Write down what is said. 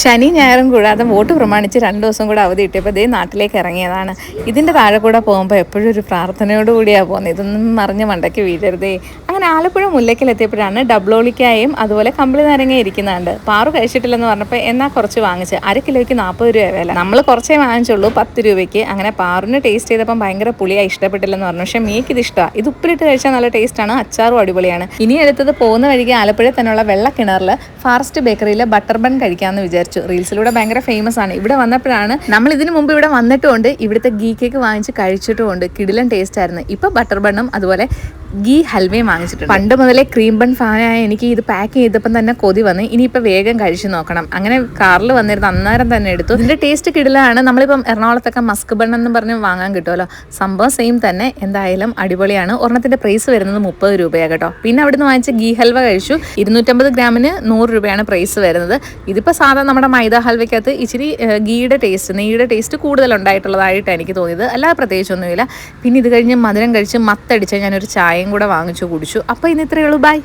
ശനി ഞായറും കൂടാതെ വോട്ട് പ്രമാണിച്ച് രണ്ട് ദിവസം കൂടെ അവധി കിട്ടിയപ്പോൾ ഇതേ നാട്ടിലേക്ക് ഇറങ്ങിയതാണ്. ഇതിന്റെ താഴെ കൂടെ പോകുമ്പോൾ എപ്പോഴും ഒരു പ്രാർത്ഥനയോട് കൂടിയാണ് പോകുന്നത് ഇതൊന്നും മറിഞ്ഞ് മണ്ടയ്ക്ക് വീഴരുതേ. അങ്ങനെ ആലപ്പുഴ മുല്ലയ്ക്കൽ എത്തിയപ്പോഴാണ് ഡബ്ലോളിക്കായും അതുപോലെ കമ്പിളി നാരങ്ങ ഇരിക്കുന്നുണ്ട്. പാറു കഴിച്ചിട്ടില്ലെന്ന് പറഞ്ഞപ്പോൾ എന്നാ കുറച്ച് വാങ്ങിച്ച്? അര കിലോയ്ക്ക് നാൽപ്പത് രൂപ വില. നമ്മൾ കുറച്ചേ വാങ്ങിച്ചുള്ളൂ പത്ത് രൂപയ്ക്ക്. അങ്ങനെ പാറിന് ടേസ്റ്റ് ചെയ്തപ്പം ഭയങ്കര പുളിയായി ഇഷ്ടപ്പെട്ടില്ലെന്ന് പറഞ്ഞു. പക്ഷേ മീക്ക് ഇത് ഇഷ്ടമാണ് ഇത് ഉപ്പിലിട്ട് കഴിച്ചാൽ നല്ല ടേസ്റ്റാണ് അച്ചാറും അടിപൊളിയാണ്. ഇനി എടുത്തത് പോകുന്ന വഴിക്ക് ആലപ്പുഴ തന്നെയുള്ള വെള്ള കിണറിൽ ഫാസ്റ്റ് ബേക്കറിയിലെ ബട്ടർ ബൺ കഴിക്കാമെന്ന് വിചാരിച്ചു. റീൽസിലൂടെ ഭയങ്കര ഫേമസ് ആണ്. ഇവിടെ വന്നപ്പോഴാണ് നമ്മൾ ഇതിനു മുമ്പ് ഇവിടെ വന്നിട്ടുമുണ്ട്. ഇവിടുത്തെ ഗീ കേക്ക് വാങ്ങിച്ച് കഴിച്ചിട്ടുമുണ്ട്. കിടിലൻ ടേസ്റ്റ് ആയിരുന്നു. ഇപ്പോൾ ബട്ടർ ബണ്ണും അതുപോലെ ഗീ ഹൽവയും വാങ്ങിച്ചിട്ടുണ്ട്. പണ്ട് മുതലേ ക്രീം ബൺ ഫാനായ എനിക്ക് ഇത് പാക്ക് ചെയ്തപ്പം തന്നെ കൊതി വന്ന്. ഇനിയിപ്പോൾ വേഗം കഴിച്ചു നോക്കണം. അങ്ങനെ കാറിൽ വന്നിരുന്ന അന്നേരം തന്നെ എടുത്തു. ഇതിന്റെ ടേസ്റ്റ് കിടിലാണ് നമ്മളിപ്പം എറണാകുളത്തൊക്കെ മസ്ക് ബൺ എന്ന് പറഞ്ഞ് വാങ്ങാൻ കിട്ടുമല്ലോ. സംഭവം സെയിം തന്നെ. എന്തായാലും അടിപൊളിയാണ്. ഒരെണ്ണത്തിന്റെ പ്രൈസ് വരുന്നത് മുപ്പത് രൂപയാണ് കേട്ടോ. പിന്നെ അവിടുന്ന് വാങ്ങിച്ച ഗീ ഹൽവ കഴിച്ചു. ഇരുന്നൂറ്റമ്പത് ഗ്രാമിന് നൂറ് രൂപയാണ് പ്രൈസ് വരുന്നത്. ഇതിപ്പോൾ സാധാരണ നമ്മുടെ മൈദ ഹൽവയ്ക്കകത്ത് ഇച്ചിരി ഗീയുടെ ടേസ്റ്റ് നെയ്യുടെ ടേസ്റ്റ് കൂടുതൽ ഉണ്ടായിട്ടുള്ളതായിട്ട് എനിക്ക് തോന്നിയത്. അല്ലാതെ പ്രത്യേകിച്ചൊന്നുമില്ല. പിന്നെ ഇത് കഴിഞ്ഞ് മധുരം കഴിച്ച് മത്തടിച്ച് ഞാനൊരു ചായയും കൂടെ വാങ്ങിച്ചു കുടിച്ചു. അപ്പോൾ ഇന്ന് ഇത്രയേ ഉള്ളൂ. ബൈ